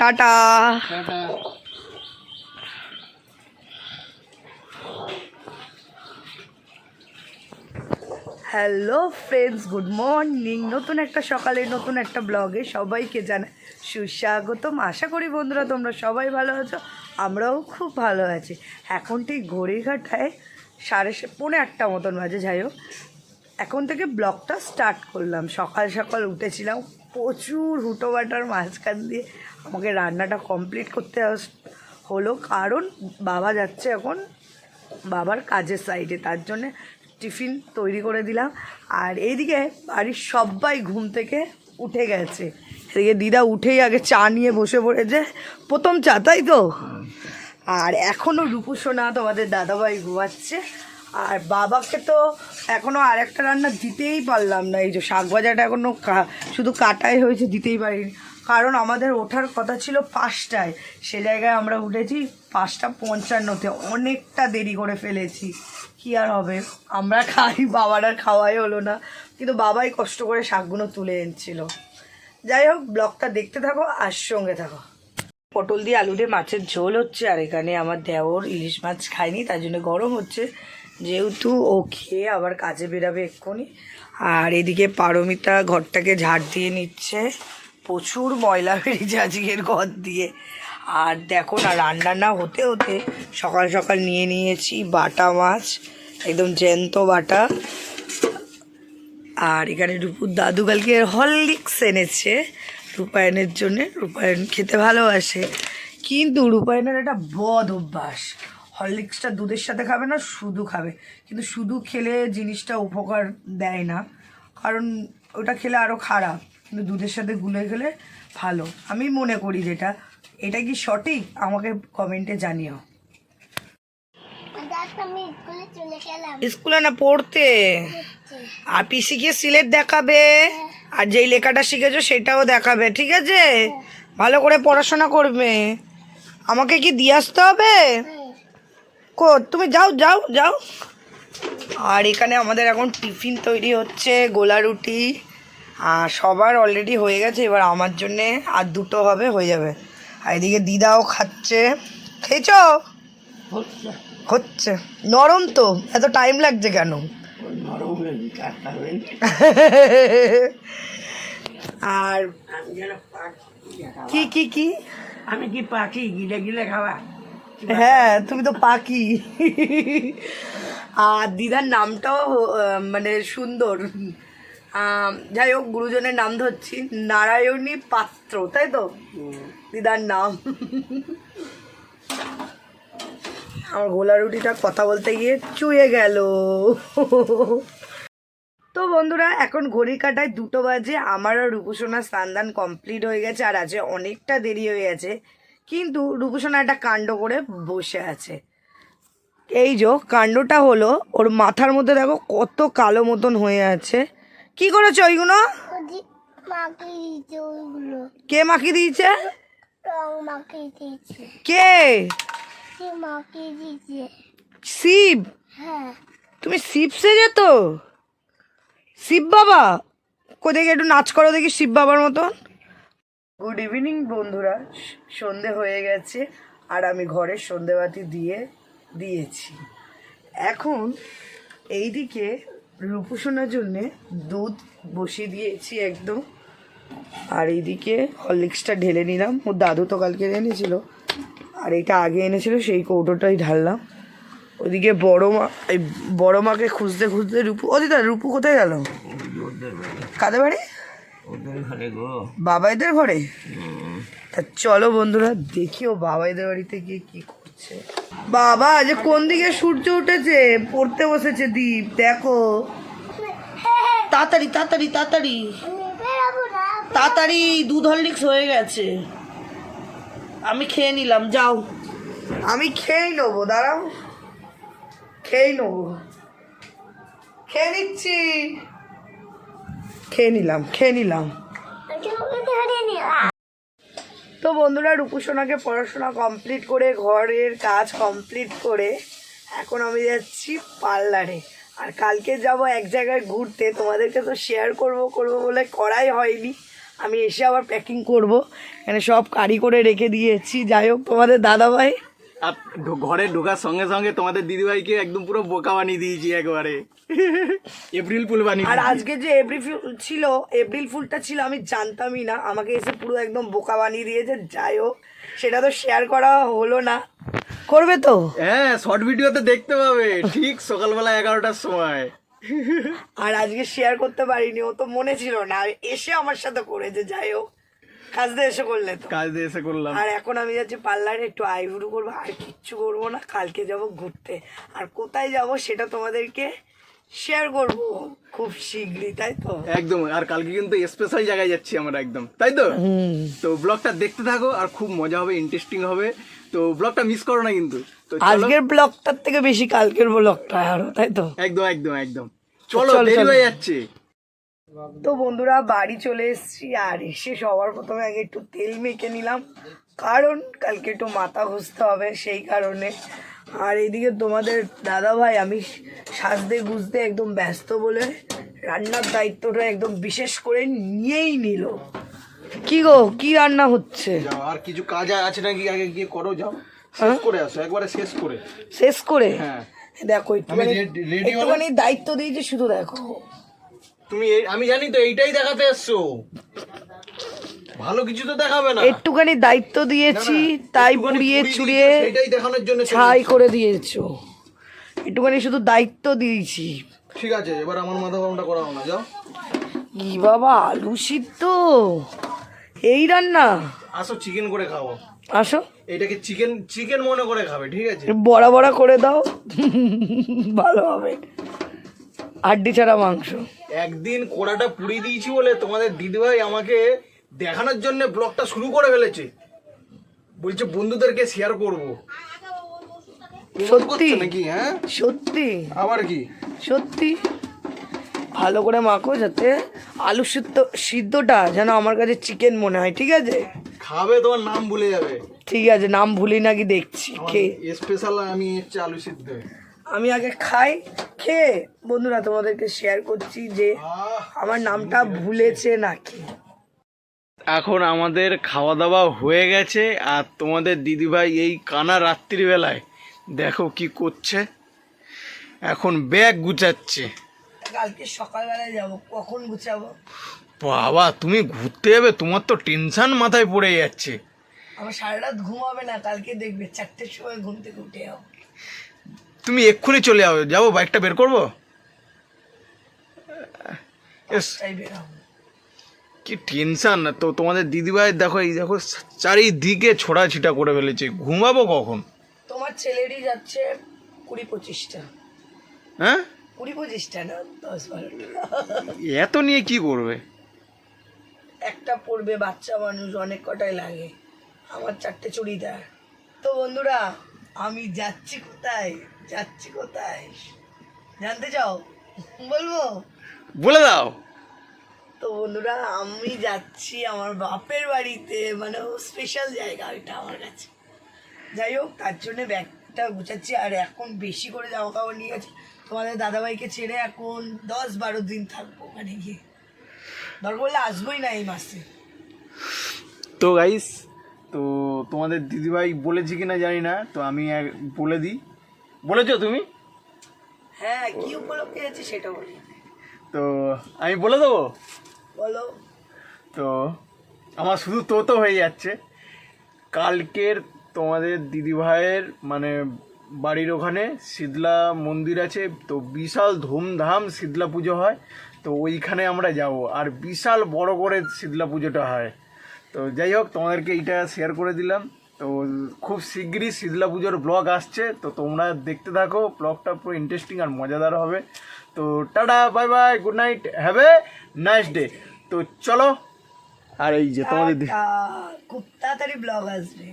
Tata. Hello friends good morning নতুন একটা সকালে নতুন একটা ব্লগে সবাইকে জানাই সুস্বাগতম। আশা করি বন্ধুরা তোমরা সবাই ভালো আছো আমরাও খুব ভালো আছি। এখন ঠিক ঘড়িঘাটায় সাড়ে পৌনে আটটা মতন বাজে যাই হোক। এখন থেকে ব্লগটা স্টার্ট করলাম। সকাল সকাল উঠেছিলাম প্রচুর হুটো বাটার মাঝখান দিয়ে আমাকে রান্নাটা কমপ্লিট করতে হলো। কারণ বাবা যাচ্ছে এখন বাবার কাজের সাইডে তার জন্যে টিফিন তৈরি করে দিলাম। আর এইদিকে বাড়ির সবাই ঘুম থেকে উঠে গেছে। এদিকে দিদা উঠেই আগে চা নিয়ে বসে পড়েছে। প্রথম চা তাই তো? আর এখনও রূপসোনা তোমাদের দাদাভাই ঘুমাচ্ছে। আর বাবাকে তো এখনও আর একটা রান্না দিতেই পারলাম না। এই যে শাক ভাজাটা এখনও শুধু কাটাই হয়েছে, দিতেই পারিনি। কারণ আমাদের ওঠার কথা ছিল পাঁচটায়। সে জায়গায় আমরা উঠেছি পাঁচটা পঞ্চান্নতে। অনেকটা দেরি করে ফেলেছি। কি আর হবে? আমরা খাই, বাবার আর খাওয়াই হলো না। কিন্তু বাবাই কষ্ট করে শাকগুলো তুলে এনেছিল। যাই হোক, ব্লগটা দেখতে থাকো আর সঙ্গে থাকো। পটল দিয়ে আলু দিয়ে মাছের ঝোল হচ্ছে, আর এখানে আমার দেওর ইলিশ মাছ খায়নি তার জন্য গরম হচ্ছে। যেহেতু ও খেয়ে আবার কাজে বেরাবে এক্ষুনি। আর এদিকে পারমিতা ঘরটাকে ঝাড় দিয়ে নিচ্ছে। প্রচুর ময়লা বেরিয়েছে আজকের ঘর দিয়ে। আর দেখো না, রান্না না হতে হতে সকাল সকাল নিয়ে নিয়েছি বাটা মাছ, একদম জ্যান্ত বাটা। আর এখানে রূপুর দাদু কালকে হরলিক্স এনেছে, রূপায়ণের জন্যে। রূপায়ণ খেতে ভালোবাসে। কিন্তু রূপায়ণের একটা বদ অভ্যাস। হরলিক্সটা দুধের সাথে খাবে না শুধু খাবে। কিন্তু শুধু খেলে জিনিসটা উপকার দেয় না। কারণ ওটা খেলে আরও খারাপ। কিন্তু দুধের সাথে গুলে খেলে ভালো। আমি মনে করি যেটা। এটা কি সঠিক? আমাকে কমেন্টে জানিও। স্কুলে না পড়তে। আর পিসি গিয়ে সিলেট দেখাবে। আর যেই লেখাটা শিখেছো সেটাও দেখাবে ঠিক আছে? ভালো করে পড়াশোনা করবে। আমাকে কি দিয়ে আসতে হবে? কো তুমি যাও যাও যাও। আর এখানে আমাদের এখন টিফিন তৈরি হচ্ছে গোলা রুটি। আর সবার অলরেডি হয়ে গেছে এবার আমার জন্যে আর দুটো হবে হয়ে যাবে। আর এদিকে দিদাও খাচ্ছে। খেয়েছ? হচ্ছে। নরম তো এত টাইম লাগছে কেন? আর কি কি কি? আমি কি পাখি গিলে গিলে খাওয়া? হ্যাঁ তুমি তো পাখি। আর দিদার নামটাও মানে সুন্দর। যাই হোক, গুরুজনের নাম ধরছি, নারায়ণী পাত্র, তাই তো? দিদার নাম। আমার গোলা রুটিটা কথা বলতে গিয়ে চুয়ে গেল। তো বন্ধুরা, এখন ঘড়ি কাটায় দুটো বাজে আমারও রূপসোনা স্নান কমপ্লিট হয়ে গেছে, আর আজকে অনেকটা দেরি হয়ে গেছে। কিন্তু রূপসোনা একটা কাণ্ড করে বসে আছে। এই যে কাণ্ডটা হলো ওর মাথার মধ্যে দেখো কত কালো মতন হয়ে আছে। কি করেছ ওইগুলো? কে মাখিয়ে দিয়েছে? রং মাকে দিয়েছে। কে? শিব? হ্যাঁ। তুমি শিব সেজে তো? শিব বাবা? কোথায় একটু নাচ করো দেখি শিব বাবার মতন। গুড ইভিনিং বন্ধুরা। সন্ধে হয়ে গেছে আর আমি ঘরে সন্ধেবাতি দিয়ে দিয়েছি। এখন এইদিকে রূপসোনার জন্যে দুধ বসিয়ে দিয়েছি একদম। আর এইদিকে হরলিক্সটা ঢেলে নিলাম। ওর দাদু তো কালকে এনেছিল। আর এটা আগে এনেছিল সেই কৌটোটাই ঢাললাম। ওইদিকে বড় মা এই বড় মাকে খুঁজতে খুঁজতে রূপু ও দিদা রূপু কোথায় গেল? কাদের বাড়ি? বাবাইদের ঘরে? তা চলো বন্ধুরা দেখি ও বাবাইদের বাড়িতে গিয়ে কি করছে। বাবা যে কোন দিকে সূর্য উঠেছে? পড়তে বসেছে দীপ দেখো। তাড়াতাড়ি তাড়াতাড়ি তাড়াতাড়ি। তাড়াতাড়ি দুধ হরলিক্স হয়ে গেছে। আমি খেয়ে নিলাম যাও। আমি খেয়েই নেব দাঁড়াও। খেয়েই নেব। খেয়ে নিচ্ছি। খেয়ে নিলাম খেয়ে নিলাম। তো বন্ধুরা রূপুসোনাকে পড়াশোনা কমপ্লিট করে, ঘরের কাজ কমপ্লিট করে এখন আমি যাচ্ছি পার্লারে। আর কালকে যাব এক জায়গায় ঘুরতে, তোমাদেরকে তো শেয়ার করব করব বলে করাই হয়নি। আমি এসে আবার প্যাকিং করব। এখানে সব কারি করে রেখে দিয়েছি। যাই হোক, তোমাদের দাদা ভাই আর ঘরে ঢোকার সঙ্গে সঙ্গে তোমাদের দিদিভাইকে একদম পুরো বোকা বানিয়ে দিয়েছি একবারে। এপ্রিল ফুল বানিয়ে আর আজকে যে এপ্রিল ফুল ছিল এপ্রিল ফুলটা ছিল আমি জানতামই না। আমাকে এসে পুরো একদম বোকা বানিয়ে দিয়েছে যাই হোক সেটা তো শেয়ার করা হলো না। করবে তো? হ্যাঁ শর্ট ভিডিওতে দেখতে পাবে ঠিক সকালবেলা এগারোটার সময়। আর আজকে শেয়ার করতে পারিনি ও তো মনে ছিল না এসে আমার সাথে করেছে যাই হোক। কাজতে এসে করলে তো। কাজ দিয়ে এসে করলাম। আর এখন আমি যাচ্ছি পার্লারে একটু আইব্রু করব। আর কিচ্ছু করব না কালকে যাব ঘুরতে। আর কোথায় যাব সেটা তোমাদেরকে শেয়ার করব খুব শীঘ্রই তাই তো? একদম আর কালকে কিন্তু স্পেশাল জায়গায় যাচ্ছি আমরা একদম তাই তো? তো ব্লগটা দেখতে থাকো আর খুব মজা হবে ইন্টারেস্টিং হবে। তো ব্লগটা মিস করো না কিন্তু। আজকের ব্লগটার থেকে বেশি কালকের ব্লগটা আরও তাই তো? একদম একদম একদম। চলো চলো, দেরি হয়ে যাচ্ছে। তো বন্ধুরা বাড়ি চলে এসেছি আর এসে সবার প্রথমে আগে একটু তেল মেখে নিলাম। কারণ কালকে একটু মাথা ঘষতে হবে সেই কারণে। আর এদিকে তোমাদের দাদা ভাই আমি সাজতে গুজতে একদম ব্যস্ত বলে রান্নার দায়িত্বটা একদম বিশেষ করে নিয়েই নিল। কি গো কি রান্না হচ্ছে? আর কিছু কাজ আছে নাকি? আগে গিয়ে করো যাও। শেষ করে আসো একবারে শেষ করে। শেষ করে? হ্যাঁ। দেখো একটুখানি দায়িত্ব দিয়েছি শুধু দেখো। তুমি এই- আমি জানি তো এইটাই দেখাতে এসছো। ভালো কিছু তো দেখাবে না। একটুখানি দায়িত্ব দিয়েছি তাই পুড়িয়ে চুড়িয়ে সেটাই দেখানোর জন্য ছাই করে দিয়েছ। একটুখানি শুধু দায়িত্ব দিয়েছি। ঠিক আছে এবার আমার মাথা গরমটা করাও না যাও। ই বাবা আলু সিদ্ধ? এই রান্না? আসো চিকেন করে খাব আসো। এটাকে চিকেন চিকেন মনে করে খাবে ঠিক আছে? বড়া বড়া করে দাও। ভালো হবে। হাড্ডি ছাড়া মাংস। একদিন কোড়াটা পুড়িয়ে দিয়েছি বলে তোমাদের দিদিভাই আমাকে দেখানোর জন্য ব্লগটা শুরু করে ফেলেছে। বলছে বন্ধুদেরকে শেয়ার করব। সত্যি? নাকি হ্যাঁ? সত্যি? আবার কি? সত্যি? ভালো করে মাখো যাতে আলু সিদ্ধ সিদ্ধটা যেন আমার কাছে চিকেন মনে হয় ঠিক আছে? খাবে তোমার নাম ভুলে যাবে। ঠিক আছে নাম ভুলি নাকি দেখছি খেয়ে। স্পেশাল আমি আলু সিদ্ধ। আমি আগে খাই খেয়ে বন্ধুরা তোমাদেরকে শেয়ার করছি যে আমার নামটা ভুলেছে নাকি? এখন আমাদের খাওয়া দাওয়া হয়ে গেছে আর তোমাদের দিদিভাই এই কানা রাত্রিবেলায় দেখো কি করছে। এখন ব্যাগ গুছাচ্ছে। কালকে সকালবেলায় যাব কখন গুছাবো? বাবা তুমি ঘুরতে যাবে তোমার তো টেনশন মাথায় পড়ে যাচ্ছে। আমার সারা রাত ঘুমাবে না কালকে দেখবে চারটের সময় ঘুম থেকে উঠে যাব। তুমি এক্ষুনি চলে যাও যাব বাইকটা বের করব? কি টেনশন তো তোমাদের দিদিভাই দেখো এই দেখো চারিদিকে ছোড়াছিটা করে ফেলেছে। ঘুমাবো কখন? তোমার ছেলেরই যাচ্ছে কুড়ি পঁচিশটা। হ্যাঁ? কুড়ি পঁচিশটা না দশ বারোটা। এত নিয়ে কি করবে? একটা পড়বে বাচ্চা মানুষ অনেক কটাই লাগে। আমার চারটে চুড়িদার তো বন্ধুরা আমি যাচ্ছি কোথায়? যাচ্ছি কোথায়? জানতে চাও? বলব? বলে দাও। তো বন্ধুরা আমি যাচ্ছি আমার বাপের বাড়িতে মানে স্পেশাল জায়গা ওইটা আমার কাছে। যাই হোক তার জন্য ব্যাগটা গুছাচ্ছি আর এখন বেশি করে জামা কাপড় নিয়ে গেছি। তোমাদের দাদাভাইকে ছেড়ে এখন দশ বারো দিন থাকব ওখানে গিয়ে। দরকার বললে আসবোই না এই মাসে। তো গাইস তো তোমাদের দিদিভাই বলেছি কিনা জানি না তো আমি বলে দিই। বলেছ তুমি? হ্যাঁ কি উপলক্ষে আছে সেটা বলি। তো আমি বলে দেবো? বলো। তো আমার শুধু তো তো হয়ে যাচ্ছে। কালকের তোমাদের দিদিভাইয়ের মানে বাড়ির ওখানে শীতলা মন্দির আছে তো বিশাল ধুমধাম শীতলা পুজো হয় তো ওইখানে আমরা যাব। আর বিশাল বড় করে শীতলা পুজোটা হয়। তো যাই হোক তোমাদেরকে এইটা শেয়ার করে দিলাম। তো খুব শীঘ্রই শীতলা পুজোর ব্লগ আসছে, তো তোমরা দেখতে থাকো ব্লগটা পুরো ইন্টারেস্টিং আর মজাদার হবে। তো tata bye bye good night have a nice day তো চলো, আর এই যে তোমাদের খুব তাড়াতাড়ি ব্লগ আসবে।